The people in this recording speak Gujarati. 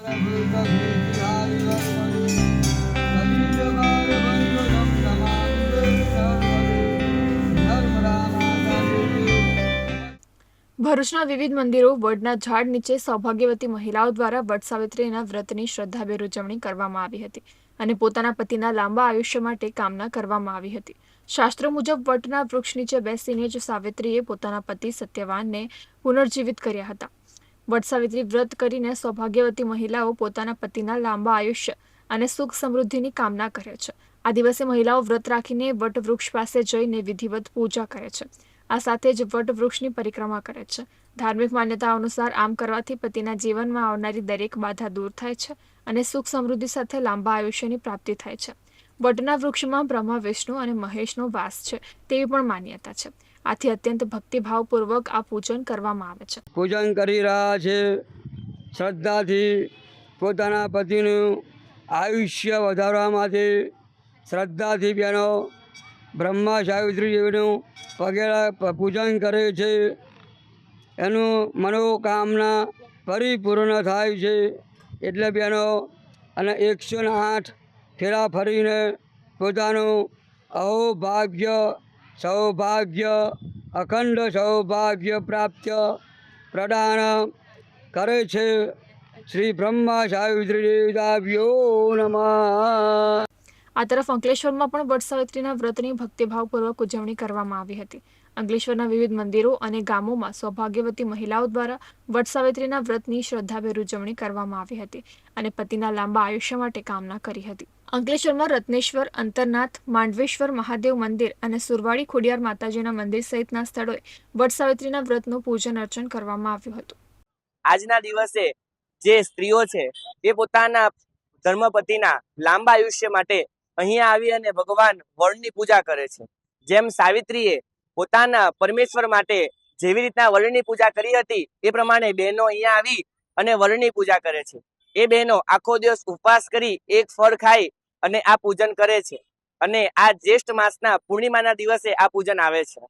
ભરૂચના વિવિધ મંદિરો, વડના ઝાડ નીચે સૌભાગ્યવતી મહિલાઓ દ્વારા વડ સાવિત્રીના વ્રતની શ્રદ્ધાભેર ઉજવણી કરવામાં આવી હતી અને પોતાના પતિના લાંબા આયુષ્ય માટે કામના કરવામાં આવી હતી. શાસ્ત્રો મુજબ વટના વૃક્ષ નીચે બેસીને જ સાવિત્રીએ પોતાના પતિ સત્યવાનને પુનર્જીવિત કર્યા હતા. વટ સાવિત્રી વ્રત કરીને સૌભાગ્યવતી મહિલાઓ પોતાના પતિના લાંબા આયુષ્ય અને સુખ સમૃદ્ધિની કામના કરે છે. આ દિવસે મહિલાઓ વ્રત રાખીને વટવૃક્ષ પાસે જઈને વિધિવત પૂજા કરે છે. આ સાથે જ વટવૃક્ષની પરિક્રમા કરે છે. ધાર્મિક માન્યતાઓ અનુસાર આમ કરવાથી પતિના જીવનમાં આવનારી દરેક બાધા દૂર થાય છે અને સુખ સમૃદ્ધિ સાથે લાંબા આયુષ્યની પ્રાપ્તિ થાય છે. વટના વૃક્ષમાં બ્રહ્મા, વિષ્ણુ અને મહેશનો વાસ છે તેવી પણ માન્યતા છે. આથી અત્યંત ભક્તિભાવપૂર્વક આ પૂજન કરવામાં આવે છે. પૂજન કરી રહ્યા છે. શ્રદ્ધાથી પોતાના પતિનું આયુષ્ય વધારવા માટે શ્રદ્ધાથી બહેનો બ્રહ્મા સાવિત્રીજીનું વગેરે પૂજન કરે છે. એનું મનોકામના પરિપૂર્ણ થાય છે. એટલે બહેનો અને એકસો આઠ ફેરા ફરીને પોતાનું અહોભાગ્ય સૌભાગ્ય, અખંડ સૌભાગ્ય પ્રાપ્ત પ્રદાન કરે છે શ્રી બ્રહ્મા સાવિત્રી દેવતાભ્યો નમઃ. આ તરફ અંકલેશ્વરમાં પણ વટ સાવિત્રીના વ્રતની ભક્તિભાવપૂર્વક ઉજવણી કરવામાં આવી હતી. અંકલેશ્વરના વિવિધ મંદિરો અને ગામોમાં સૌભાગ્યવતી મહિલાઓ દ્વારા વટ સાવિત્રીના વ્રતની શ્રદ્ધાભેર ઉજવણી કરવામાં આવી હતી અને પતિના લાંબા આયુષ્ય માટે કામના કરી હતી. અંકલેશ્વરમાં રત્નેશ્વર, અંતરનાથ, માંડવેશ્વર, મહાદેવ મંદિર અને સુરવાડી ખોડિયાર માતાજીના મંદિર સહિતના સ્થળોએ વટ સાવિત્રીના વ્રતનું પૂજન અર્ચન કરવામાં આવ્યું હતું. આજના દિવસે જે સ્ત્રીઓ છે, એ પોતાના ધર્મપતિના લાંબા આયુષ્ય માટે અહીંયા આવી અને ભગવાન વડની પૂજા કરે છે. જેમ સાવિત્રીએ પોતાના પરમેશ્વર માટે જેવી રીતના વરણની પૂજા કરી હતી, એ પ્રમાણે બહેનો અહીંયા આવી અને વરણની પૂજા કરે છે. એ બહેનો આખો દિવસ ઉપવાસ કરી એક ફળ ખાઈ અને આ પૂજન કરે છે. અને આ જ્યેષ્ઠ માસના પૂર્ણિમાના દિવસે આ પૂજન આવે છે.